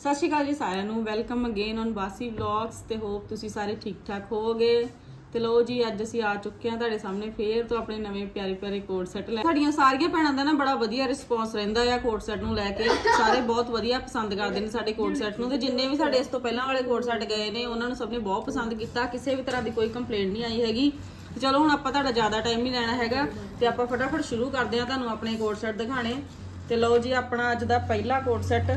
ਸਤਿ ਸ਼੍ਰੀ ਅਕਾਲ ਜੀ ਸਾਰਿਆਂ ਨੂੰ। Welcome again on Basi vlogs ਤੇ ਹੋਪ ਤੁਸੀਂ ਸਾਰੇ ਠੀਕ ਠਾਕ ਹੋਵੋਗੇ। ਤੇ ਲੋ ਜੀ, ਅੱਜ ਅਸੀਂ ਆ ਚੁੱਕੇ ਹਾਂ ਤੁਹਾਡੇ ਸਾਹਮਣੇ ਫੇਰ ਤੋਂ ਆਪਣੇ ਨਵੇਂ ਪਿਆਰੇ ਪਿਆਰੇ ਕੋਟ ਸੈੱਟ ਲੈ। ਸਾਡੀਆਂ ਸਾਰੀਆਂ ਭੈਣਾਂ ਦਾ ਨਾ ਬੜਾ ਵਧੀਆ ਰਿਸਪੌਂਸ ਰਹਿੰਦਾ ਆ ਕੋਟ ਸੈੱਟ ਨੂੰ ਲੈ ਕੇ। ਸਾਰੇ ਬਹੁਤ ਵਧੀਆ ਪਸੰਦ ਕਰਦੇ ਨੇ ਸਾਡੇ ਕੋਟ ਸੈੱਟ ਨੂੰ ਤੇ ਜਿੰਨੇ ਵੀ ਸਾਡੇ ਇਸ ਤੋਂ ਪਹਿਲਾਂ ਵਾਲੇ ਕੋਟ ਸੈੱਟ ਗਏ ਨੇ, ਉਹਨਾਂ ਨੂੰ ਸਭ ਨੇ ਬਹੁਤ ਪਸੰਦ ਕੀਤਾ। ਕਿਸੇ ਵੀ ਤਰ੍ਹਾਂ ਦੀ ਕੋਈ ਕੰਪਲੇਂਟ ਨਹੀਂ ਆਈ ਹੈਗੀ। ਤੇ ਚਲੋ ਹੁਣ ਆਪਾਂ ਤੁਹਾਡਾ ਜ਼ਿਆਦਾ ਟਾਈਮ ਨਹੀਂ ਲੈਣਾ ਹੈਗਾ। ਤੇ ਆਪਾਂ ਫਟਾਫਟ ਸ਼ੁਰੂ ਕਰਦੇ ਹਾਂ ਤੁਹਾਨੂੰ ਆਪਣੇ ਕੋਟ ਸੈੱਟ ਦਿਖਾਣੇ ਤੇ ਲਓ ਜੀ, ਆਪਣਾ ਅੱਜ ਦਾ ਪਹਿਲਾ ਕੋਟ ਸੈੱਟ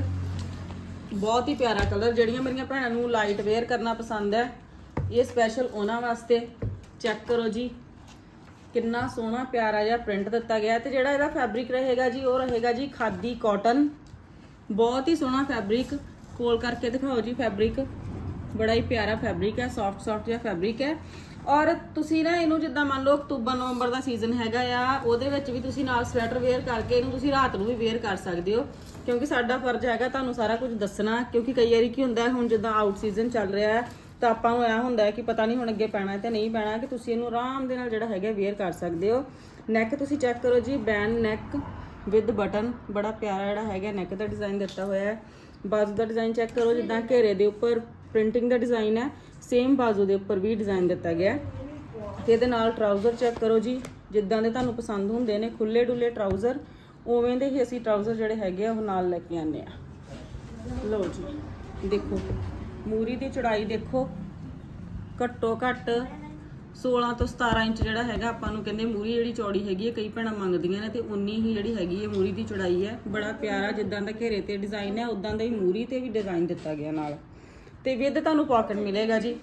ਬਹੁਤ ਹੀ ਪਿਆਰਾ ਕਲਰ, ਜਿਹੜੀਆਂ ਮੇਰੀਆਂ ਭੈਣਾਂ ਨੂੰ ਲਾਈਟ ਵੇਅਰ ਕਰਨਾ ਪਸੰਦ ਹੈ। ਇਹ ਸਪੈਸ਼ਲ ਉਹਨਾਂ ਵਾਸਤੇ। ਚੈੱਕ ਕਰੋ ਜੀ। ਕਿੰਨਾ ਸੋਹਣਾ, ਪਿਆਰਾ ਜਿਹਾ ਪ੍ਰਿੰਟ ਦਿੱਤਾ ਗਿਆ ਹੈ ਤੇ ਜਿਹੜਾ ਇਹਦਾ ਫੈਬਰਿਕ ਰਹੇਗਾ ਜੀ, ਉਹ ਰਹੇਗਾ ਜੀ ਖਾਦੀ ਕਾਟਨ ਬਹੁਤ ਹੀ ਸੋਹਣਾ ਫੈਬਰਿਕ ਕੋਲ ਕਰਕੇ ਦਿਖਾਓ ਜੀ ਫੈਬਰਿਕ ਬੜਾ ਹੀ ਪਿਆਰਾ ਫੈਬਰਿਕ ਹੈ ਸੌਫਟ ਸੌਫਟ ਜਿਹਾ ਫੈਬਰਿਕ ਹੈ। ਔਰ ਤੁਸੀਂ ਨਾ ਇਹਨੂੰ ਜਿੱਦਾਂ ਮੰਨ ਲਓ ਅਕਤੂਬਰ, ਨਵੰਬਰ ਦਾ ਸੀਜ਼ਨ ਹੈਗਾ ਆ, ਉਹਦੇ ਵਿੱਚ ਵੀ ਤੁਸੀਂ ਨਾਲ ਸਵੈਟਰ ਵੇਅਰ ਕਰਕੇ ਇਹਨੂੰ ਤੁਸੀਂ ਰਾਤ ਨੂੰ ਵੀ ਵੇਅਰ ਕਰ ਸਕਦੇ ਹੋ। ਕਿਉਂਕਿ ਸਾਡਾ ਫਰਜ਼ ਹੈਗਾ ਤੁਹਾਨੂੰ ਸਾਰਾ ਕੁਝ ਦੱਸਣਾ ਕਿਉਂਕਿ ਕਈ ਵਾਰੀ ਕੀ ਹੁੰਦਾ ਹੈ, ਹੁਣ ਜਿੱਦਾਂ ਆਊਟ ਸੀਜ਼ਨ ਚੱਲ ਰਿਹਾ ਹੈ ਤਾਂ ਆਪਾਂ ਨੂੰ ਇਹ ਹੁੰਦਾ ਹੈ ਕਿ ਪਤਾ ਨਹੀਂ ਹੁਣ ਅੱਗੇ ਪੈਣਾ ਹੈ ਤੇ ਨਹੀਂ ਪੈਣਾ ਕਿ ਤੁਸੀਂ ਇਹਨੂੰ ਆਰਾਮ ਦੇ ਨਾਲ ਜਿਹੜਾ ਹੈਗਾ ਵੇਅਰ ਕਰ ਸਕਦੇ ਹੋ। ਨੈਕ ਤੁਸੀਂ ਚੈੱਕ ਕਰੋ ਜੀ ਬੈਨ ਨੈਕ ਵਿਦ ਬਟਨ ਬੜਾ ਪਿਆਰਾ ਜਿਹੜਾ ਹੈਗਾ ਨੈਕ ਦਾ ਡਿਜ਼ਾਈਨ ਦਿੱਤਾ ਹੋਇਆ ਹੈ। ਬਾਜ਼ੂ ਦਾ ਡਿਜ਼ਾਈਨ ਚੈੱਕ ਕਰੋ ਜਿੱਦਾਂ ਘੇਰੇ ਦੇ ਉੱਪਰ ਪ੍ਰਿੰਟਿੰਗ ਦਾ ਡਿਜ਼ਾਈਨ ਹੈ ਸੇਮ ਬਾਜ਼ੂ ਦੇ ਉੱਪਰ ਵੀ ਡਿਜ਼ਾਈਨ ਦਿੱਤਾ ਗਿਆ ਹੈ। ਤੇ ਇਹਦੇ ਨਾਲ ਟਰਾਊਜ਼ਰ ਚੈੱਕ ਕਰੋ ਜੀ ਜਿੱਦਾਂ ਦੇ ਤੁਹਾਨੂੰ ਪਸੰਦ ਹੁੰਦੇ ਨੇ ਖੁੱਲੇ ਡੁੱਲੇ ਟਰਾਊਜ਼ਰ ਉਵੇਂ ਦੇ ਹੀ ਅਸੀਂ ਟਰਾਊਜ਼ਰ ਜਿਹੜੇ ਹੈਗੇ ਆ, ਉਹ ਨਾਲ ਲੈ ਕੇ ਆਨੇ ਆ। ਲਓ ਜੀ, ਦੇਖੋ, ਮੂਰੀ ਦੀ ਚੜਾਈ ਦੇਖੋ, ਘੱਟੋ ਘੱਟ 16 ਤੋਂ 17 ਇੰਚ ਜਿਹੜਾ ਹੈਗਾ, ਆਪਾਂ ਨੂੰ ਕਹਿੰਦੇ ਮੂਰੀ ਜਿਹੜੀ ਚੌੜੀ ਹੈਗੀ ਹੈ ਕਈ ਭੈਣਾਂ ਮੰਗਦੀਆਂ ਨੇ ਤੇ ਉਨੀ ਹੀ ਜਿਹੜੀ ਹੈਗੀ ਹੈ ਮੂਰੀ ਦੀ ਚੜਾਈ ਹੈ ਬੜਾ ਪਿਆਰਾ ਜਿੱਦਾਂ ਦਾ ਘੇਰੇ ਤੇ ਡਿਜ਼ਾਈਨ ਹੈ ਉਦਾਂ ਦਾ ਹੀ ਮੂਰੀ ਤੇ ਵੀ ਡਿਜ਼ਾਈਨ ਦਿੱਤਾ ਗਿਆ ਨਾਲ। ਤੇ ਵਿਦ ਤੁਹਾਨੂੰ ਪਾਕਟ ਮਿਲੇਗਾ ਜੀ।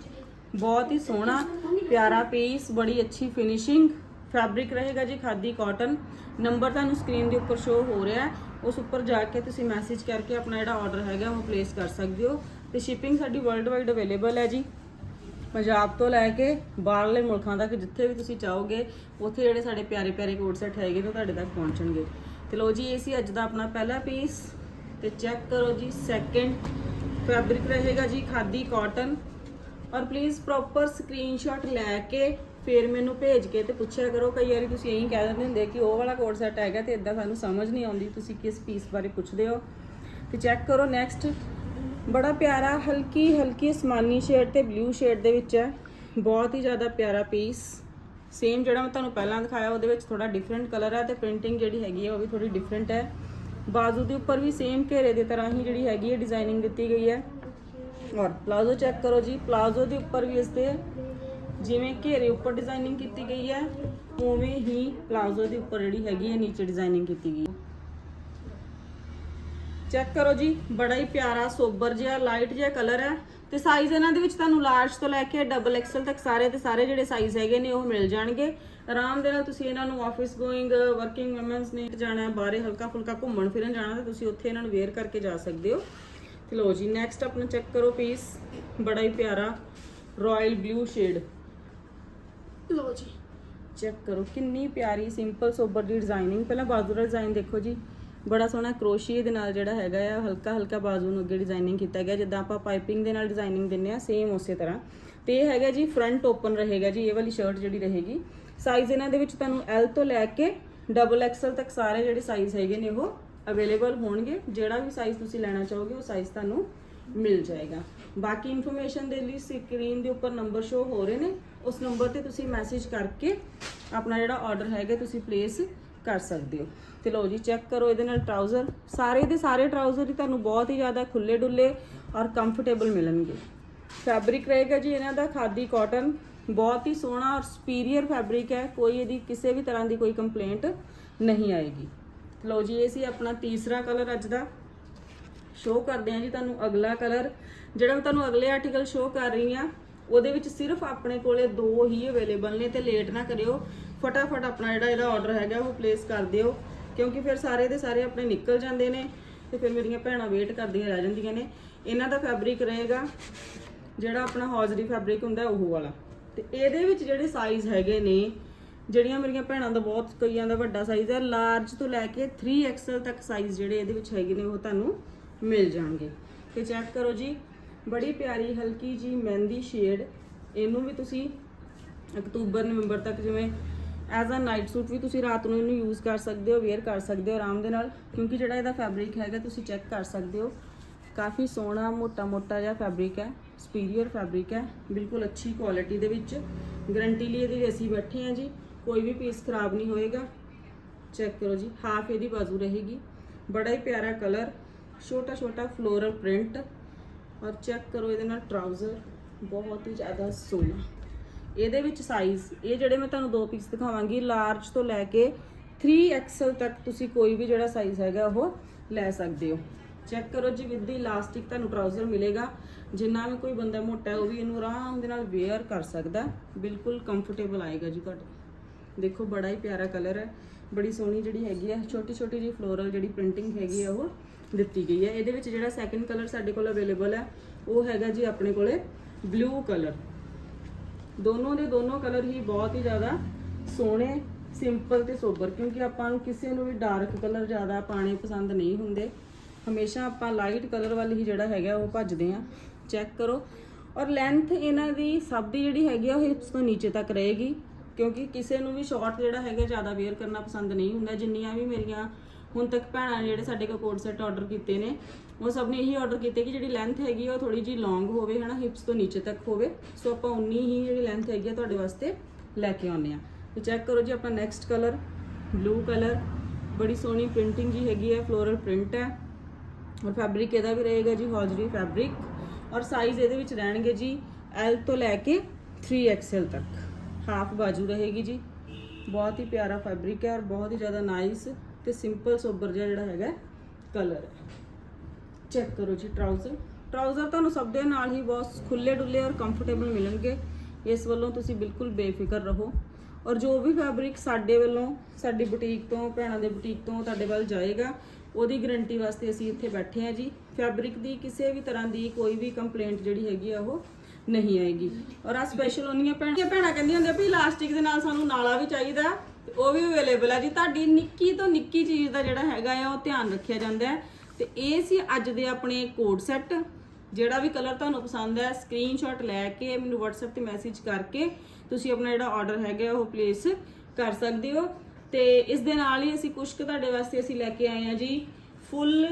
ਬਹੁਤ ਹੀ ਸੋਹਣਾ, ਪਿਆਰਾ ਪੀਸ ਬੜੀ ਅੱਛੀ ਫਿਨਿਸ਼ਿੰਗ ਫੈਬਰਿਕ ਰਹੇਗਾ ਜੀ ਖਾਦੀ ਕਾਟਨ। ਨੰਬਰ ਤੁਹਾਨੂੰ ਸਕਰੀਨ ਦੇ ਉੱਪਰ ਸ਼ੋ ਹੋ ਰਿਹਾ ਹੈ। ਉਸ ਉੱਪਰ ਜਾ ਕੇ ਤੁਸੀਂ ਮੈਸੇਜ ਕਰਕੇ ਆਪਣਾ ਜਿਹੜਾ ਆਰਡਰ ਹੈਗਾ ਉਹ ਪਲੇਸ ਕਰ ਸਕਦੇ ਹੋ। ਤੇ ਸ਼ਿਪਿੰਗ ਸਾਡੀ ਵਰਲਡ ਵਾਈਡ ਅਵੇਲੇਬਲ ਹੈ ਜੀ। ਪੰਜਾਬ ਤੋਂ ਲੈ ਕੇ ਬਾਹਰਲੇ ਮੁਲਕਾਂ ਤੱਕ ਜਿੱਥੇ ਵੀ ਤੁਸੀਂ ਚਾਹੋਗੇ ਉੱਥੇ ਜਿਹੜੇ ਸਾਡੇ ਪਿਆਰੇ ਪਿਆਰੇ ਕੋਟ ਸੈੱਟ ਹੈਗੇ ਨੇ ਉਹ ਤੁਹਾਡੇ ਤੱਕ ਪਹੁੰਚਣਗੇ। ਤੇ ਲੋ ਜੀ, ਇਹ ਸੀ ਅੱਜ ਦਾ ਆਪਣਾ ਪਹਿਲਾ ਪੀਸ ਤੇ ਚੈੱਕ ਕਰੋ ਜੀ ਸੈਕਿੰਡ ਫੈਬਰਿਕ ਰਹੇਗਾ ਜੀ ਖਾਦੀ ਕਾਟਨ। ਔਰ ਪਲੀਜ਼ ਪ੍ਰੋਪਰ ਸਕਰੀਨਸ਼ਾਟ ਲੈ ਕੇ ਫਿਰ ਮੈਨੂੰ ਭੇਜ ਕੇ ਤੇ ਪੁੱਛਿਆ ਕਰੋ, ਕਈ ਵਾਰੀ ਤੁਸੀਂ ਇਹੀ ਕਹਿ ਦਿੰਦੇ ਹੁੰਦੇ ਕਿ ਉਹ ਵਾਲਾ ਕੋਡ ਸੈੱਟ ਹੈਗਾ ਤੇ ਇਦਾਂ ਸਾਨੂੰ ਸਮਝ ਨਹੀਂ ਆਉਂਦੀ, ਤੁਸੀਂ ਕਿਸ ਪੀਸ ਬਾਰੇ ਪੁੱਛਦੇ ਹੋ। ਤੇ ਚੈੱਕ ਕਰੋ ਨੈਕਸਟ ਬੜਾ ਪਿਆਰਾ, ਹਲਕੀ ਹਲਕੀ ਅਸਮਾਨੀ ਸ਼ੇਡ ਤੇ ਬਲੂ ਸ਼ੇਡ ਦੇ ਵਿੱਚ ਹੈ। ਬਹੁਤ ਹੀ ਜ਼ਿਆਦਾ ਪਿਆਰਾ ਪੀਸ ਸੇਮ ਜਿਹੜਾ ਮੈਂ ਤੁਹਾਨੂੰ ਪਹਿਲਾਂ ਦਿਖਾਇਆ, ਉਹਦੇ ਵਿੱਚ ਥੋੜਾ ਡਿਫਰੈਂਟ ਕਲਰ ਹੈ ਤੇ ਪ੍ਰਿੰਟਿੰਗ ਜਿਹੜੀ ਹੈਗੀ ਹੈ, ਉਹ ਵੀ ਥੋੜੀ ਡਿਫਰੈਂਟ ਹੈ। ਬਾਜ਼ੂ ਦੇ ਉੱਪਰ ਵੀ ਸੇਮ ਘੇਰੇ ਦੀ ਤਰ੍ਹਾਂ ਹੀ ਜਿਹੜੀ ਹੈਗੀ ਹੈ ਡਿਜ਼ਾਈਨਿੰਗ ਦਿੱਤੀ ਗਈ ਹੈ। ਔਰ ਪਲਾਜ਼ੋ ਚੈੱਕ ਕਰੋ ਜੀ ਪਲਾਜ਼ੋ ਦੇ ਉੱਪਰ ਵੀ ਇਸ ਤੇ ਜਿਵੇਂ ਘੇਰੇ ਉੱਪਰ ਡਿਜ਼ਾਈਨਿੰਗ ਕੀਤੀ ਗਈ ਹੈ, ਉਵੇਂ ਹੀ ਪਲਾਜ਼ੋ ਦੇ ਉੱਪਰ ਜਿਹੜੀ ਹੈਗੀ ਹੈ, ਨੀਚੇ ਡਿਜ਼ਾਈਨਿੰਗ ਕੀਤੀ ਗਈ ਚੈੱਕ ਕਰੋ ਜੀ, ਬੜਾ ਹੀ ਪਿਆਰਾ, ਸੋਬਰ ਜਿਹਾ ਲਾਈਟ ਜਿਹਾ ਕਲਰ ਹੈ ਤੇ ਸਾਈਜ਼ ਇਹਨਾਂ ਦੇ ਵਿੱਚ ਤੁਹਾਨੂੰ ਲਾਰਜ ਤੋਂ ਲੈ ਕੇ ਡਬਲ ਐਕਸਲ ਤੱਕ ਸਾਰੇ ਦੇ ਸਾਰੇ ਜਿਹੜੇ ਸਾਈਜ਼ ਹੈਗੇ ਨੇ, ਉਹ ਮਿਲ ਜਾਣਗੇ। ਆਰਾਮ ਦੇ ਨਾਲ ਤੁਸੀਂ ਇਹਨਾਂ ਨੂੰ ਆਫਿਸ ਗੋਇੰਗ ਵਰਕਿੰਗ ਔਮਨਸ ਨੇ ਜਾਣਾ ਹੈ ਬਾਹਰੇ ਹਲਕਾ ਫੁਲਕਾ ਘੁੰਮਣ ਫਿਰਨ ਜਾਣਾ ਤੇ ਤੁਸੀਂ ਉੱਥੇ ਇਹਨਾਂ ਨੂੰ ਵੇਅਰ ਕਰਕੇ ਜਾ ਸਕਦੇ ਹੋ। ਤੇ ਲੋ ਜੀ ਨੈਕਸਟ ਆਪਣਾ ਚੈੱਕ ਕਰੋ ਪੀਸ ਬੜਾ ਹੀ ਪਿਆਰਾ ਰਾਇਲ ਬਲੂ ਸ਼ੇਡ ਲੋ ਜੀ। ਚੈੱਕ ਕਰੋ, ਕਿੰਨੀ ਪਿਆਰੀ ਸਿੰਪਲ ਸੋਬਰ ਦੀ ਡਿਜ਼ਾਈਨਿੰਗ ਪਹਿਲਾਂ ਬਾਜ਼ੂ ਦਾ ਡਿਜ਼ਾਈਨ ਦੇਖੋ ਜੀ। ਬੜਾ ਸੋਹਣਾ ਕਰੋਸ਼ੀਏ ਦੇ ਨਾਲ ਜਿਹੜਾ ਹੈਗਾ ਆ, ਹਲਕਾ ਹਲਕਾ ਬਾਜ਼ੂ ਨੂੰ ਅੱਗੇ ਡਿਜ਼ਾਈਨਿੰਗ ਕੀਤਾ ਗਿਆ। ਜਿੱਦਾਂ ਆਪਾਂ ਪਾਈਪਿੰਗ ਦੇ ਨਾਲ ਡਿਜ਼ਾਈਨਿੰਗ ਦਿੰਨੇ ਆ ਸੇਮ ਉਸੇ ਤਰ੍ਹਾਂ। ਤੇ ਇਹ ਹੈਗਾ ਜੀ ਫਰੰਟ ਓਪਨ ਰਹੇਗਾ ਜੀ, ਇਹ ਵਾਲੀ ਸ਼ਰਟ ਜਿਹੜੀ ਰਹੇਗੀ। ਸਾਈਜ਼ ਇਹਨਾਂ ਦੇ ਵਿੱਚ ਤੁਹਾਨੂੰ L ਤੋਂ ਲੈ ਕੇ ਡਬਲ ਐਕਸਲ ਤੱਕ ਸਾਰੇ ਜਿਹੜੇ ਸਾਈਜ਼ ਹੈਗੇ ਨੇ ਉਹ ਅਵੇਲੇਬਲ ਹੋਣਗੇ। ਜਿਹੜਾ ਵੀ ਸਾਈਜ਼ ਤੁਸੀਂ ਲੈਣਾ ਚਾਹੋਗੇ, ਉਹ ਸਾਈਜ਼ ਤੁਹਾਨੂੰ ਮਿਲ ਜਾਏਗਾ। ਬਾਕੀ ਇਨਫੋਰਮੇਸ਼ਨ ਦੇ ਲਈ ਸਕਰੀਨ ਦੇ ਉੱਪਰ ਨੰਬਰ ਸ਼ੋ ਹੋ ਰਹੇ ਨੇ। ਉਸ ਨੰਬਰ ਤੇ ਤੁਸੀਂ ਮੈਸੇਜ ਕਰਕੇ ਆਪਣਾ ਜਿਹੜਾ ਆਰਡਰ ਹੈਗਾ, ਤੁਸੀਂ ਪਲੇਸ ਕਰ ਸਕਦੇ ਹੋ। ਤੇ ਲਓ ਜੀ ਚੈੱਕ ਕਰੋ ਇਹਦੇ ਨਾਲ ਟਰਾਊਜ਼ਰ ਸਾਰੇ ਦੇ ਸਾਰੇ ਟਰਾਊਜ਼ਰ ਹੀ ਤੁਹਾਨੂੰ ਬਹੁਤ ਹੀ ਜ਼ਿਆਦਾ ਖੁੱਲੇ ਡੁੱਲੇ ਔਰ ਕੰਫਰਟੇਬਲ ਮਿਲਣਗੇ। ਫੈਬਰਿਕ ਰਹੇਗਾ ਜੀ ਇਹਨਾਂ ਦਾ, ਖਾਦੀ ਕਾਟਨ ਬਹੁਤ ਹੀ ਸੋਹਣਾ ਔਰ ਸੁਪੀਰੀਅਰ ਫੈਬਰਿਕ ਹੈ। ਕੋਈ ਇਹਦੀ ਕਿਸੇ ਵੀ ਤਰ੍ਹਾਂ ਦੀ ਕੋਈ ਕੰਪਲੇਂਟ ਨਹੀਂ ਆਏਗੀ। ਲਓ ਜੀ, ਇਹ ਸੀ ਆਪਣਾ ਤੀਸਰਾ ਕਲਰ ਅੱਜ ਦਾ। ਸ਼ੋਅ ਕਰਦੇ ਹਾਂ ਜੀ ਤੁਹਾਨੂੰ ਅਗਲਾ ਕਲਰ ਜਿਹੜਾ ਮੈਂ ਤੁਹਾਨੂੰ ਅਗਲੇ ਆਰਟੀਕਲ ਸ਼ੋਅ ਕਰ ਰਹੀ ਹਾਂ ਉਹਦੇ ਵਿੱਚ ਸਿਰਫ ਆਪਣੇ ਕੋਲੇ ਦੋ ਹੀ ਅਵੇਲੇਬਲ ਨੇ ਤੇ ਲੇਟ ਨਾ ਕਰਿਓ। ਫਟਾਫਟ ਆਪਣਾ ਜਿਹੜਾ ਇਹਦਾ ਆਰਡਰ ਹੈਗਾ ਉਹ ਪਲੇਸ ਕਰ ਦਿਓ। ਕਿਉਂਕਿ ਫਿਰ ਸਾਰੇ ਦੇ ਸਾਰੇ ਆਪਣੇ ਨਿਕਲ ਜਾਂਦੇ ਨੇ ਤੇ ਫਿਰ ਮੇਰੀਆਂ ਭੈਣਾਂ ਵੇਟ ਕਰਦੀਆਂ ਰਹਿ ਜਾਂਦੀਆਂ ਨੇ। ਇਹਨਾਂ ਦਾ ਫੈਬਰਿਕ ਰਹੇਗਾ, ਜਿਹੜਾ ਆਪਣਾ ਹੌਜ਼ਰੀ ਫੈਬਰਿਕ ਹੁੰਦਾ ਉਹ ਵਾਲਾ। ਤੇ ਇਹਦੇ ਵਿੱਚ ਜਿਹੜੇ ਸਾਈਜ਼ ਹੈਗੇ ਨੇ, ਜਿਹੜੀਆਂ ਮੇਰੀਆਂ ਭੈਣਾਂ ਦਾ ਬਹੁਤ ਕਈਆਂ ਦਾ ਵੱਡਾ ਸਾਈਜ਼ ਹੈ ਲਾਰਜ ਤੋਂ ਲੈ ਕੇ 3XL ਤੱਕ ਸਾਈਜ਼ ਜਿਹੜੇ ਇਹਦੇ ਵਿੱਚ ਹੈਗੇ ਨੇ ਉਹ ਤੁਹਾਨੂੰ ਮਿਲ ਜਾਣਗੇ। ਤੇ ਚੈੱਕ ਕਰੋ ਜੀ ਬੜੀ ਪਿਆਰੀ ਹਲਕੀ ਜੀ ਮਹਿੰਦੀ ਸ਼ੇਡ ਇਹਨੂੰ ਵੀ ਤੁਸੀਂ ਅਕਤੂਬਰ, ਨਵੰਬਰ ਤੱਕ ਜਿਵੇਂ ਐਜ਼ ਅ ਨਾਈਟ ਸੂਟ ਵੀ ਤੁਸੀਂ ਰਾਤ ਨੂੰ ਇਹਨੂੰ ਯੂਜ਼ ਕਰ ਸਕਦੇ ਹੋ ਵੇਅਰ ਕਰ ਸਕਦੇ ਹੋ ਆਰਾਮ ਦੇ ਨਾਲ। ਕਿਉਂਕਿ ਜਿਹੜਾ ਇਹਦਾ ਫੈਬਰਿਕ ਹੈਗਾ, ਤੁਸੀਂ ਚੈੱਕ ਕਰ ਸਕਦੇ ਹੋ। ਕਾਫੀ ਸੋਹਣਾ, ਮੋਟਾ ਮੋਟਾ ਜਿਹਾ ਫੈਬਰਿਕ ਹੈ ਸੁਪੀਰੀਅਰ ਫੈਬਰਿਕ ਹੈ, ਬਿਲਕੁਲ ਅੱਛੀ ਕੁਆਲਿਟੀ ਦੇ ਵਿੱਚ। ਗਰੰਟੀ ਲਈ ਇਹਦੀ ਅਸੀਂ ਬੈਠੇ ਹਾਂ ਜੀ, ਕੋਈ ਵੀ ਪੀਸ ਖਰਾਬ ਨਹੀਂ ਹੋਏਗਾ। ਚੈੱਕ ਕਰੋ ਜੀ ਹਾਫ ਇਹਦੀ ਬਾਜ਼ੂ ਰਹੇਗੀ। ਬੜਾ ਹੀ ਪਿਆਰਾ ਕਲਰ ਛੋਟਾ ਛੋਟਾ ਫਲੋਰਲ ਪ੍ਰਿੰਟ ਔਰ ਚੈੱਕ ਕਰੋ ਇਹਦੇ ਨਾਲ ਟਰਾਊਜ਼ਰ ਬਹੁਤ ਹੀ ਜ਼ਿਆਦਾ ਸੋਹਣਾ। ਇਹਦੇ ਵਿੱਚ ਸਾਈਜ਼ ਇਹ ਜਿਹੜੇ ਮੈਂ ਤੁਹਾਨੂੰ ਦੋ ਪੀਸ ਦਿਖਾਵਾਂਗੀ ਲਾਰਜ ਤੋਂ ਲੈ ਕੇ 3XL ਤੱਕ ਤੁਸੀਂ ਕੋਈ ਵੀ ਜਿਹੜਾ ਸਾਈਜ਼ ਹੈਗਾ ਉਹ ਲੈ ਸਕਦੇ ਹੋ। ਚੈੱਕ ਕਰੋ ਜੀ ਵਿਦ ਦੀ ਇਲਾਸਟਿਕ ਤੁਹਾਨੂੰ ਟਰਾਊਜ਼ਰ ਮਿਲੇਗਾ। ਜਿੰਨਾ ਵੀ ਕੋਈ ਬੰਦਾ ਮੋਟਾ ਉਹ ਵੀ ਇਹਨੂੰ ਆਰਾਮ ਦੇ ਨਾਲ ਵੇਅਰ ਕਰ ਸਕਦਾ। ਬਿਲਕੁਲ ਕੰਫਰਟੇਬਲ ਆਏਗਾ ਜੀ ਤੁਹਾਡੇ। ਦੇਖੋ ਬੜਾ ਹੀ ਪਿਆਰਾ ਕਲਰ ਹੈ। ਬੜੀ ਸੋਹਣੀ ਜਿਹੜੀ ਹੈਗੀ ਹੈ ਛੋਟੀ ਛੋਟੀ ਜੀ ਫਲੋਰਲ ਜਿਹੜੀ ਪ੍ਰਿੰਟਿੰਗ ਹੈਗੀ ਹੈ ਉਹ। ਦਿੱਤੀ ਗਈ ਹੈ। ਇਹਦੇ ਵਿੱਚ ਜਿਹੜਾ ਸੈਕੰਡ ਕਲਰ ਸਾਡੇ ਕੋਲ ਅਵੇਲੇਬਲ ਹੈ, ਉਹ ਹੈਗਾ ਜੀ ਆਪਣੇ ਕੋਲੇ ਬਲੂ ਕਲਰ ਦੋਨੋਂ ਦੇ ਦੋਨੋਂ ਕਲਰ ਹੀ ਬਹੁਤ ਹੀ ਜ਼ਿਆਦਾ ਸੋਹਣੇ ਸਿੰਪਲ ਤੇ ਸੋਬਰ ਕਿਉਂਕਿ ਆਪਾਂ ਨੂੰ ਕਿਸੇ ਨੂੰ ਵੀ ਡਾਰਕ ਕਲਰ ਜ਼ਿਆਦਾ ਪਾਣੇ ਪਸੰਦ ਨਹੀਂ ਹੁੰਦੇ। ਹਮੇਸ਼ਾ ਆਪਾਂ ਲਾਈਟ ਕਲਰ ਵੱਲ ਹੀ ਜਿਹੜਾ ਹੈਗਾ ਉਹ ਭੱਜਦੇ ਆ ਚੈੱਕ ਕਰੋ। ਔਰ ਲੈਂਥ ਇਹਨਾਂ ਦੀ ਸਭ ਦੀ ਜਿਹੜੀ ਹੈਗੀ ਆ, ਉਹ ਹਿਪਸ ਤੋਂ ਨੀਚੇ ਤੱਕ ਰਹੇਗੀ। ਕਿਉਂਕਿ ਕਿਸੇ ਨੂੰ ਵੀ ਸ਼ਾਰਟ ਜਿਹੜਾ ਹੈਗਾ ਜ਼ਿਆਦਾ ਵੇਅਰ ਕਰਨਾ ਪਸੰਦ ਨਹੀਂ ਹੁੰਦਾ। ਜਿੰਨੀਆਂ ਵੀ ਮੇਰੀਆਂ ਹੁਣ ਤੱਕ ਭੈਣਾਂ ਨੇ ਜਿਹੜੇ ਸਾਡੇ ਕੋਲ ਕੋਟ ਸੈੱਟ ਆਰਡਰ ਕੀਤੇ ਨੇ, ਉਹ ਸਭ ਨੇ ਇਹੀ ਆਰਡਰ ਕੀਤੇ ਕਿ ਜਿਹੜੀ ਲੈਂਥ ਹੈਗੀ ਆ ਉਹ ਥੋੜੀ ਜੀ ਲੌਂਗ ਹੋਵੇ, ਹਨਾ ਹਿਪਸ ਤੋਂ ਨੀਚੇ ਤੱਕ ਹੋਵੇ। ਸੋ ਆਪਾਂ ਉਨੀ ਹੀ ਜਿਹੜੀ ਲੈਂਥ ਹੈਗੀ ਆ ਤੁਹਾਡੇ ਵਾਸਤੇ ਲੈ ਕੇ ਆਉਂਦੇ ਆ। ਤੇ ਚੈੱਕ ਕਰੋ ਜੀ ਆਪਣਾ ਨੈਕਸਟ ਕਲਰ ਬਲੂ ਕਲਰ ਬੜੀ ਸੋਹਣੀ ਪ੍ਰਿੰਟਿੰਗ ਜੀ ਹੈਗੀ ਹੈ ਫਲੋਰਲ ਪ੍ਰਿੰਟ ਹੈ। ਔਰ ਫੈਬਰਿਕ ਇਹਦਾ ਵੀ ਰਹੇਗਾ ਜੀ ਹੌਜਰੀ ਫੈਬਰਿਕ ਔਰ ਸਾਈਜ਼ ਇਹਦੇ ਵਿੱਚ ਰਹਿਣਗੇ ਜੀ L ਤੋਂ ਲੈ ਕੇ 3XL ਤੱਕ। ਹਾਫ ਬਾਜੂ ਰਹੇਗੀ ਜੀ। ਬਹੁਤ ਹੀ ਪਿਆਰਾ ਫੈਬਰਿਕ ਹੈ ਔਰ ਬਹੁਤ ਹੀ ਜ਼ਿਆਦਾ ਨਾਈਸ ਤੇ ਸਿੰਪਲ ਸੋਬਰ ਜਿਹਾ ਜਿਹੜਾ ਹੈਗਾ ਕਲਰ ਹੈ। ਚੈੱਕ ਕਰੋ ਜੀ ਟਰਾਊਜ਼ਰ ਟਰਾਊਜ਼ਰ ਤੁਹਾਨੂੰ ਸਭ ਦੇ ਨਾਲ ਹੀ ਬਹੁਤ ਖੁੱਲੇ ਡੁੱਲੇ ਔਰ ਕੰਫਰਟੇਬਲ ਮਿਲਣਗੇ। ਇਸ ਵੱਲੋਂ ਤੁਸੀਂ ਬਿਲਕੁਲ ਬੇਫਿਕਰ ਰਹੋ। ਔਰ ਜੋ ਵੀ ਫੈਬਰਿਕ ਸਾਡੇ ਵੱਲੋਂ, ਸਾਡੀ ਬੁਟੀਕ ਤੋਂ, ਭੈਣਾਂ ਦੇ ਬੁਟੀਕ ਤੋਂ ਤੁਹਾਡੇ ਵੱਲ ਜਾਏਗਾ, ਉਹਦੀ ਗਾਰੰਟੀ ਵਾਸਤੇ ਅਸੀਂ ਇੱਥੇ ਬੈਠੇ ਹਾਂ ਜੀ। ਫੈਬਰਿਕ ਦੀ ਕਿਸੇ ਵੀ ਤਰ੍ਹਾਂ ਦੀ ਕੋਈ ਵੀ ਕੰਪਲੇਂਟ ਜਿਹੜੀ ਹੈਗੀ ਆ, ਉਹ ਨਹੀਂ ਆਏਗੀ। ਔਰ ਆ ਸਪੈਸ਼ਲ ਉਹਨੀਆਂ ਭੈਣਾਂ ਭੈਣਾਂ ਕਹਿੰਦੀਆਂ ਹੁੰਦੀਆਂ ਵੀ ਇਲਾਸਟਿਕ ਦੇ ਨਾਲ ਸਾਨੂੰ ਨਾਲਾ ਵੀ ਚਾਹੀਦਾ। ਤੇ ਉਹ ਵੀ ਅਵੇਲੇਬਲ ਹੈ ਜੀ। ਤੁਹਾਡੀ ਨਿੱਕੀ ਤੋਂ ਨਿੱਕੀ ਚੀਜ਼ ਦਾ ਜਿਹੜਾ ਹੈਗਾ ਆ, ਉਹ ਧਿਆਨ ਰੱਖਿਆ ਜਾਂਦਾ ਹੈ। ਤੇ ਇਹ ਸੀ ਅੱਜ ਦੇ ਆਪਣੇ ਕੋਡ ਸੈੱਟ ਜਿਹੜਾ ਵੀ ਕਲਰ ਤੁਹਾਨੂੰ ਪਸੰਦ ਹੈ ਸਕਰੀਨਸ਼ਾਟ ਲੈ ਕੇ ਮੈਨੂੰ WhatsApp ਤੇ ਮੈਸੇਜ ਕਰਕੇ ਤੁਸੀਂ ਆਪਣਾ ਜਿਹੜਾ ਆਰਡਰ ਹੈਗਾ ਉਹ ਪਲੇਸ ਕਰ ਸਕਦੇ ਹੋ। ਤੇ ਇਸ ਦੇ ਨਾਲ ਹੀ ਅਸੀਂ ਕੁਝ ਕੁ ਤੁਹਾਡੇ ਵਾਸਤੇ ਅਸੀਂ ਲੈ ਕੇ ਆਏ ਆ ਜੀ। Full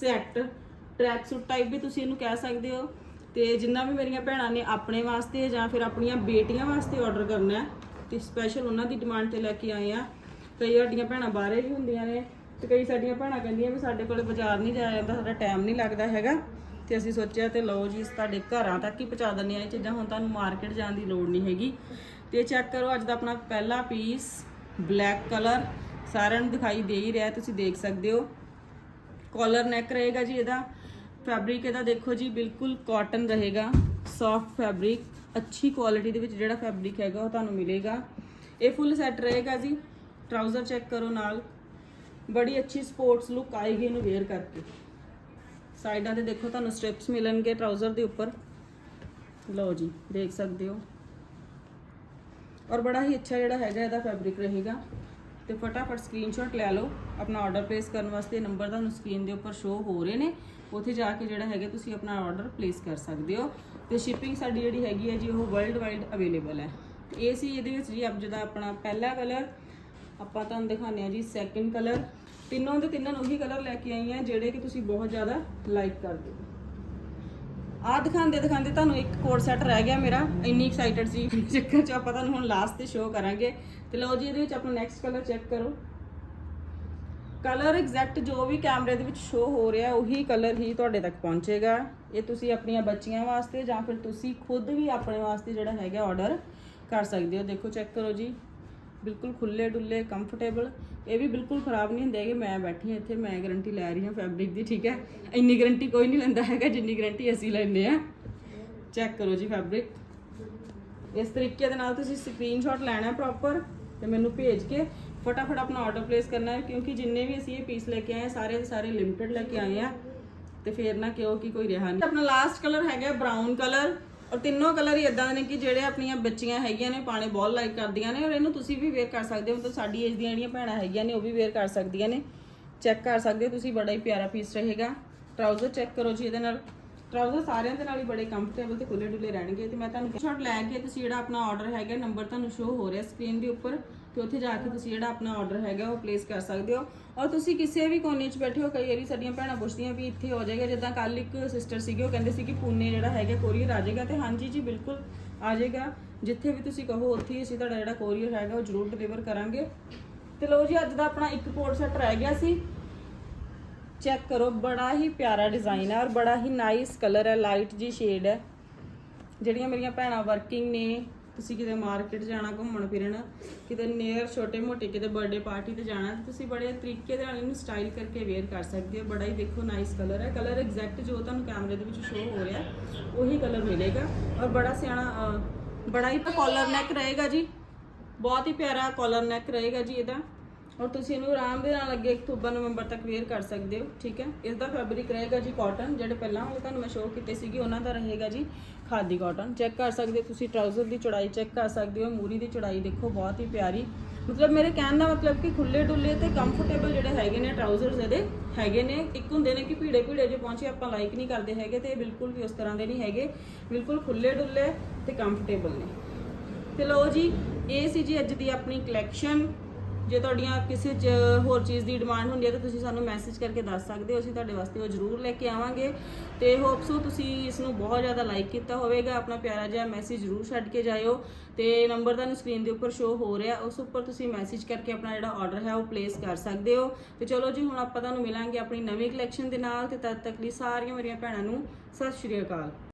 set track suit type ਵੀ ਤੁਸੀਂ ਇਹਨੂੰ ਕਹਿ ਸਕਦੇ ਹੋ। ਤੇ ਜਿੰਨਾ ਵੀ ਮੇਰੀਆਂ ਭੈਣਾਂ ਨੇ ਆਪਣੇ ਵਾਸਤੇ ਜਾਂ ਫਿਰ ਆਪਣੀਆਂ ਬੇਟੀਆਂ ਵਾਸਤੇ ਆਰਡਰ ਕਰਨਾ ਹੈ ਤੇ ਸਪੈਸ਼ਲ ਉਹਨਾਂ ਦੀ ਡਿਮਾਂਡ ਤੇ ਲੈ ਕੇ ਆਏ ਆ। ਕਈ ਸਾਡੀਆਂ ਭੈਣਾਂ ਬਾਹਰੇ ਵੀ ਹੁੰਦੀਆਂ ਨੇ ਤੇ ਕਈ ਸਾਡੀਆਂ ਭੈਣਾਂ ਕਹਿੰਦੀਆਂ ਵੀ ਸਾਡੇ ਕੋਲ ਬਾਜ਼ਾਰ ਨਹੀਂ ਜਾਇਆ ਜਾਂਦਾ, ਸਾਡਾ ਟਾਈਮ ਨਹੀਂ ਲੱਗਦਾ ਹੈਗਾ। ਤੇ ਅਸੀਂ ਸੋਚਿਆ ਤੇ ਲਓ ਜੀ, ਤੁਹਾਡੇ ਘਰਾਂ ਤੱਕ ਹੀ ਪਹੁੰਚਾ ਦਿੰਦੇ ਆ ਇਹ ਚੀਜ਼ਾਂ, ਹੁਣ ਤੁਹਾਨੂੰ ਮਾਰਕੀਟ ਜਾਣ ਦੀ ਲੋੜ ਨਹੀਂ ਹੈਗੀ। ਤੇ ਚੈੱਕ ਕਰੋ, ਅੱਜ ਦਾ ਆਪਣਾ ਪਹਿਲਾ ਪੀਸ ਬਲੈਕ ਕਲਰ ਸਾਰਿਆਂ ਨੂੰ ਦਿਖਾਈ ਦੇ ਹੀ ਰਿਹਾ, ਤੁਸੀਂ ਦੇਖ ਸਕਦੇ ਹੋ। ਕਾਲਰ ਨੈਕ ਰਹੇਗਾ ਜੀ ਇਹਦਾ। ਫੈਬਰਿਕ ਇਹਦਾ ਦੇਖੋ ਜੀ, ਬਿਲਕੁਲ ਕਾਟਨ ਰਹੇਗਾ। ਸੌਫਟ ਫੈਬਰਿਕ ਅੱਛੀ ਕੁਆਲਿਟੀ ਦੇ ਵਿੱਚ ਜਿਹੜਾ ਫੈਬਰਿਕ ਹੈਗਾ ਉਹ ਤੁਹਾਨੂੰ ਮਿਲੇਗਾ। ਇਹ ਫੁੱਲ ਸੈੱਟ ਰਹੇਗਾ ਜੀ। ਟਰਾਊਜ਼ਰ ਚੈੱਕ ਕਰੋ ਨਾਲ। ਬੜੀ ਅੱਛੀ ਸਪੋਰਟਸ ਲੁੱਕ ਆਏਗੀ ਇਹਨੂੰ ਵੇਅਰ ਕਰਕੇ। ਸਾਈਡਾਂ ਤੇ ਦੇਖੋ, ਤੁਹਾਨੂੰ ਸਟ੍ਰਿਪਸ ਮਿਲਣਗੇ ਟਰਾਊਜ਼ਰ ਦੇ ਉੱਪਰ। ਲਓ ਜੀ, ਦੇਖ ਸਕਦੇ ਹੋ। ਔਰ ਬੜਾ ਹੀ ਅੱਛਾ ਜਿਹੜਾ ਹੈਗਾ ਇਹਦਾ ਫੈਬਰਿਕ ਰਹੇਗਾ। ਤੇ ਫਟਾਫਟ ਸਕਰੀਨਸ਼ਾਟ ਲੈ ਲਓ। ਆਪਣਾ ਆਰਡਰ ਪਲੇਸ ਕਰਨ ਵਾਸਤੇ ਨੰਬਰ ਤੁਹਾਨੂੰ ਸਕਰੀਨ ਦੇ ਉੱਪਰ ਸ਼ੋ ਹੋ ਰਹੇ ਨੇ। ਉੱਥੇ ਜਾ ਕੇ ਜਿਹੜਾ ਹੈਗਾ ਤੁਸੀਂ ਆਪਣਾ ਆਰਡਰ ਪਲੇਸ ਕਰ ਸਕਦੇ ਹੋ ਤੇ ਸ਼ਿਪਿੰਗ ਸਾਡੀ ਜਿਹੜੀ ਹੈਗੀ ਹੈ ਜੀ ਉਹ ਵਰਲਡ ਵਾਈਡ ਅਵੇਲੇਬਲ ਹੈ ਇਹ ਸੀ ਇਹਦੇ ਵਿੱਚ ਜੀ ਅਬ ਜਿਹਦਾ ਆਪਣਾ ਪਹਿਲਾ ਕਲਰ ਆਪਾਂ ਤੁਹਾਨੂੰ ਦਿਖਾਉਂਦੇ ਆ ਜੀ ਸੈਕਿੰਡ ਕਲਰ ਤਿੰਨੋਂ ਦੇ ਤਿੰਨਾਂ ਉਹੀ ਕਲਰ ਲੈ ਕੇ ਆਈ ਆ ਜਿਹੜੇ ਕਿ ਤੁਸੀਂ ਬਹੁਤ ਜ਼ਿਆਦਾ ਲਾਈਕ ਕਰਦੇ ਹੋ। ਆਹ ਦਿਖਾਉਂਦੇ ਦਿਖਾਉਂਦੇ ਤੁਹਾਨੂੰ ਇੱਕ ਕੋਡ ਸੈੱਟ ਰਹਿ ਗਿਆ ਮੇਰਾ, ਇੰਨੀ ਐਕਸਾਈਟਡ ਸੀ। ਚੱਕਰ ਚ ਆਪਾਂ ਤੁਹਾਨੂੰ ਹੁਣ ਲਾਸਟ ਤੇ ਸ਼ੋਅ ਕਰਾਂਗੇ। ਤੇ ਲਓ ਜੀ, ਇਹਦੇ ਵਿੱਚ ਆਪਣਾ ਨੈਕਸਟ ਕਲਰ ਚੈੱਕ ਕਰੋ। ਕਲਰ ਐਗਜ਼ੈਕਟ ਜੋ ਵੀ ਕੈਮਰੇ ਦੇ ਵਿੱਚ ਸ਼ੋ ਹੋ ਰਿਹਾ, ਉਹੀ ਕਲਰ ਹੀ ਤੁਹਾਡੇ ਤੱਕ ਪਹੁੰਚੇਗਾ। ਇਹ ਤੁਸੀਂ ਆਪਣੀਆਂ ਬੱਚੀਆਂ ਵਾਸਤੇ ਜਾਂ ਫਿਰ ਤੁਸੀਂ ਖੁਦ ਵੀ ਆਪਣੇ ਵਾਸਤੇ ਜਿਹੜਾ ਹੈਗਾ ਆਰਡਰ ਕਰ ਸਕਦੇ ਹੋ। ਦੇਖੋ ਚੈੱਕ ਕਰੋ ਜੀ। ਬਿਲਕੁਲ ਖੁੱਲੇ ਡੁੱਲੇ ਕੰਫਰਟੇਬਲ ਇਹ ਵੀ ਬਿਲਕੁਲ ਖਰਾਬ ਨਹੀਂ ਹੁੰਦੇ ਕਿ ਮੈਂ ਬੈਠੀ ਹਾਂ ਇੱਥੇ, ਮੈਂ ਗਾਰੰਟੀ ਲੈ ਰਹੀ ਹਾਂ ਫੈਬਰਿਕ ਦੀ, ਠੀਕ ਹੈ? ਇੰਨੀ ਗਾਰੰਟੀ ਕੋਈ ਨਹੀਂ ਲੈਂਦਾ ਹੈਗਾ, ਜਿੰਨੀ ਗਾਰੰਟੀ ਅਸੀਂ ਲੈਂਦੇ ਆ ਚੈੱਕ ਕਰੋ ਜੀ ਫੈਬਰਿਕ ਇਸ ਤਰੀਕੇ ਦੇ ਨਾਲ ਤੁਸੀਂ ਸਕਰੀਨਸ਼ਾਟ ਲੈਣਾ ਪ੍ਰੋਪਰ ਤੇ ਮੈਨੂੰ ਭੇਜ ਕੇ ਫਟਾਫਟ ਆਪਣਾ ਆਰਡਰ ਪਲੇਸ ਕਰਨਾ ਹੈ ਕਿਉਂਕਿ ਜਿੰਨੇ ਵੀ ਅਸੀਂ ਇਹ ਪੀਸ ਲੈ ਕੇ ਆਏ ਆ ਸਾਰੇ ਦੇ ਸਾਰੇ ਲਿਮਟਿਡ ਲੈ ਕੇ ਆਏ ਆ ਤੇ ਫੇਰ ਨਾ ਕਿਉਂ ਕਿ ਕੋਈ ਰਿਹਾ ਨਹੀਂ ਆਪਣਾ ਲਾਸਟ ਕਲਰ ਹੈਗਾ ਬ੍ਰਾਊਨ ਕਲਰ ਔਰ ਤਿੰਨੋਂ ਕਲਰ ਹੀ ਇਦਾਂ ਦੇ ਨੇ ਕਿ ਜਿਹੜੇ ਆਪਣੀਆਂ ਬੱਚੀਆਂ ਹੈਗੀਆਂ ਨੇ ਪਾਣੇ ਬਹੁਤ ਲਾਈਕ ਕਰਦੀਆਂ ਨੇ ਔਰ ਇਹਨੂੰ ਤੁਸੀਂ ਵੀ ਵੇਅਰ ਕਰ ਸਕਦੇ ਹੋ ਮਤਲਬ ਸਾਡੀ ਏਜ ਦੀਆਂ ਜਿਹੜੀਆਂ ਭੈਣਾਂ ਹੈਗੀਆਂ ਨੇ ਉਹ ਵੀ ਵੇਅਰ ਕਰ ਸਕਦੀਆਂ ਨੇ ਚੈੱਕ ਕਰ ਸਕਦੇ ਹੋ ਤੁਸੀਂ ਬੜਾ ਹੀ ਪਿਆਰਾ ਪੀਸ ਰਹੇਗਾ ਟਰਾਊਜ਼ਰ ਚੈੱਕ ਕਰੋ ਜੀ ਇਹਦੇ ਨਾਲ ਟਰਾਊਜ਼ਰ ਸਾਰਿਆਂ ਦੇ ਨਾਲ ਹੀ ਬੜੇ ਕੰਫਰਟੇਬਲ ਤੇ ਖੁੱਲੇ ਡੁੱਲੇ ਰਹਿਣਗੇ ਤੇ ਮੈਂ ਤੁਹਾਨੂੰ ਸ਼ਾਟ ਲੈ ਕੇ ਤੁਸੀਂ ਜਿਹੜਾ ਆਪਣਾ ਆਰਡਰ ਹੈਗਾ ਨੰਬਰ ਤੁਹਾਨੂੰ ਸ਼ੋ ਹੋ ਰਿਹਾ ਸਕਰੀਨ ਦੇ ਉੱਪਰ। ਕਿ ਉੱਥੇ ਜਾ ਕੇ ਤੁਸੀਂ ਜਿਹੜਾ ਆਪਣਾ ਆਰਡਰ ਹੈਗਾ ਉਹ ਪਲੇਸ ਕਰ ਸਕਦੇ ਹੋ। ਔਰ ਤੁਸੀਂ ਕਿਸੇ ਵੀ ਕੋਨੇ 'ਚ ਬੈਠੇ ਹੋ, ਕਈ ਵਾਰੀ ਸਾਡੀਆਂ ਭੈਣਾਂ ਪੁੱਛਦੀਆਂ ਵੀ ਇੱਥੇ ਹੋ ਜਾਏਗਾ। ਜਿੱਦਾਂ ਕੱਲ ਇੱਕ ਸਿਸਟਰ ਸੀਗੇ, ਉਹ ਕਹਿੰਦੇ ਸੀ ਕਿ ਪੂਨੇ ਜਿਹੜਾ ਹੈਗਾ ਕੋਰੀਅਰ ਆ ਜਾਏਗਾ। ਤੇ ਹਾਂਜੀ ਜੀ, ਬਿਲਕੁਲ ਆ ਜਾਏਗਾ। ਜਿੱਥੇ ਵੀ ਤੁਸੀਂ ਕਹੋ, ਉੱਥੇ ਹੀ ਅਸੀਂ ਤੁਹਾਡਾ ਜਿਹੜਾ ਕੋਰੀਅਰ ਹੈਗਾ, ਉਹ ਜ਼ਰੂਰ ਡਿਲੀਵਰ ਕਰਾਂਗੇ। ਤੇ ਲਓ ਜੀ, ਅੱਜ ਦਾ ਆਪਣਾ ਇੱਕ ਕੋਡ ਸੈੱਟ ਰਹਿ ਗਿਆ ਸੀ। ਚੈੱਕ ਕਰੋ, ਬੜਾ ਹੀ ਪਿਆਰਾ ਡਿਜ਼ਾਈਨ ਹੈ ਔਰ ਬੜਾ ਹੀ ਨਾਈਸ ਕਲਰ ਹੈ ਲਾਈਟ ਜੀ ਸ਼ੇਡ ਹੈ। ਜਿਹੜੀਆਂ ਮੇਰੀਆਂ ਭੈਣਾਂ ਵਰਕਿੰਗ ਨੇ ਤੁਸੀਂ ਕਿਤੇ ਮਾਰਕੀਟ ਜਾਣਾ ਘੁੰਮਣ ਫਿਰਨ ਕਿਤੇ ਨੀਅਰ ਛੋਟੇ ਮੋਟੇ ਕਿਤੇ ਬਰਥਡੇ ਪਾਰਟੀ ਤੇ ਜਾਣਾ ਤੇ ਤੁਸੀਂ ਬੜੇ ਤਰੀਕੇ ਦੇ ਨਾਲ ਇਹਨੂੰ ਸਟਾਈਲ ਕਰਕੇ ਵੇਅਰ ਕਰ ਸਕਦੇ ਹੋ। ਬੜਾ ਹੀ ਦੇਖੋ ਨਾਈਸ ਕਲਰ ਹੈ। ਕਲਰ ਐਗਜ਼ੈਕਟ ਜੋ ਤੁਹਾਨੂੰ ਕੈਮਰੇ ਦੇ ਵਿੱਚ ਸ਼ੋ ਹੋ ਰਿਹਾ ਉਹੀ ਕਲਰ ਮਿਲੇਗਾ। ਔਰ ਬੜਾ ਸਿਆਣਾ ਬੜਾ ਹੀ ਕਾਲਰ ਨੈਕ ਰਹੇਗਾ ਜੀ। ਬਹੁਤ ਹੀ ਪਿਆਰਾ ਕਾਲਰ ਨੈਕ ਰਹੇਗਾ ਜੀ ਇਹਦਾ। ਔਰ ਤੁਸੀਂ ਇਹਨੂੰ ਆਰਾਮ ਦੇ ਨਾਲ ਅੱਗੇ ਅਕਤੂਬਰ, ਨਵੰਬਰ ਤੱਕ ਵੇਅਰ ਕਰ ਸਕਦੇ ਹੋ, ਠੀਕ ਹੈ? ਇਸ ਦਾ ਫੈਬਰਿਕ ਰਹੇਗਾ ਜੀ ਕਾਟਨ ਜਿਹੜੇ ਪਹਿਲਾਂ ਵਾਲੇ ਤੁਹਾਨੂੰ ਮੈਂ ਸ਼ੋਅ ਕੀਤੇ ਸੀਗੇ, ਉਹਨਾਂ ਦਾ ਰਹੇਗਾ ਜੀ ਖਾਦੀ ਕਾਟਨ ਚੈੱਕ ਕਰ ਸਕਦੇ ਹੋ ਤੁਸੀਂ ਟਰਾਊਜ਼ਰ ਦੀ ਚੌੜਾਈ ਚੈੱਕ ਕਰ ਸਕਦੇ ਹੋ, ਮੂਰੀ ਦੀ ਚੌੜਾਈ ਦੇਖੋ, ਬਹੁਤ ਹੀ ਪਿਆਰੀ। ਮਤਲਬ ਮੇਰੇ ਕਹਿਣ ਦਾ ਮਤਲਬ ਕਿ ਖੁੱਲੇ ਡੁੱਲੇ ਤੇ ਕੰਫਰਟੇਬਲ ਜਿਹੜੇ ਹੈਗੇ ਨੇ ਟਰਾਊਜ਼ਰਸ ਇਹਦੇ, ਹੈਗੇ ਨੇ। ਇੱਕ ਹੁੰਦੇ ਨੇ ਕਿ ਭੀੜੇ ਭੀੜੇ ਜੇ ਪਹੁੰਚੇ, ਆਪਾਂ ਲਾਈਕ ਨਹੀਂ ਕਰਦੇ ਹੈਗੇ ਤੇ ਇਹ ਬਿਲਕੁਲ ਵੀ ਉਸ ਤਰ੍ਹਾਂ ਦੇ ਨਹੀਂ ਹੈਗੇ। ਬਿਲਕੁਲ ਖੁੱਲੇ ਡੁੱਲੇ ਤੇ ਕੰਫਰਟੇਬਲ ਨੇ। ਤੇ ਲਓ ਜੀ, ਇਹ ਸੀ ਜੀ ਅੱਜ ਦੀ ਆਪਣੀ ਕਲੈਕਸ਼ਨ ਜੇ ਤੁਹਾਡੀਆਂ ਕਿਸੇ ਚ ਹੋਰ ਚੀਜ਼ ਦੀ ਡਿਮਾਂਡ ਹੁੰਦੀ ਹੈ ਤਾਂ ਤੁਸੀਂ ਸਾਨੂੰ ਮੈਸੇਜ ਕਰਕੇ ਦੱਸ ਸਕਦੇ ਹੋ। ਅਸੀਂ ਤੁਹਾਡੇ ਵਾਸਤੇ ਉਹ ਜ਼ਰੂਰ ਲੈ ਕੇ ਆਵਾਂਗੇ। ਤੇ ਹੋਪਸੋ ਤੁਸੀਂ ਇਸ ਨੂੰ ਬਹੁਤ ਜ਼ਿਆਦਾ ਲਾਈਕ ਕੀਤਾ ਹੋਵੇਗਾ। ਆਪਣਾ ਪਿਆਰਾ ਜਿਹਾ ਮੈਸੇਜ ਜ਼ਰੂਰ ਛੱਡ ਕੇ ਜਾਇਓ। ਤੇ ਨੰਬਰ ਤੁਹਾਨੂੰ ਸਕਰੀਨ ਦੇ ਉੱਪਰ ਸ਼ੋ ਹੋ ਰਿਹਾ। ਉਸ ਉੱਪਰ ਤੁਸੀਂ ਮੈਸੇਜ ਕਰਕੇ ਆਪਣਾ ਜਿਹੜਾ ਆਰਡਰ ਹੈ ਉਹ ਪਲੇਸ ਕਰ ਸਕਦੇ ਹੋ। ਤੇ ਚਲੋ ਜੀ, ਹੁਣ ਆਪਾਂ ਤੁਹਾਨੂੰ ਮਿਲਾਂਗੇ ਆਪਣੀ ਨਵੀਂ ਕਲੈਕਸ਼ਨ ਦੇ ਨਾਲ। ਤੇ ਤਦ ਤੱਕ ਲਈ ਸਾਰੀਆਂ ਮੇਰੀਆਂ ਭੈਣਾਂ ਨੂੰ ਸਤਿ ਸ਼੍ਰੀ ਅਕਾਲ।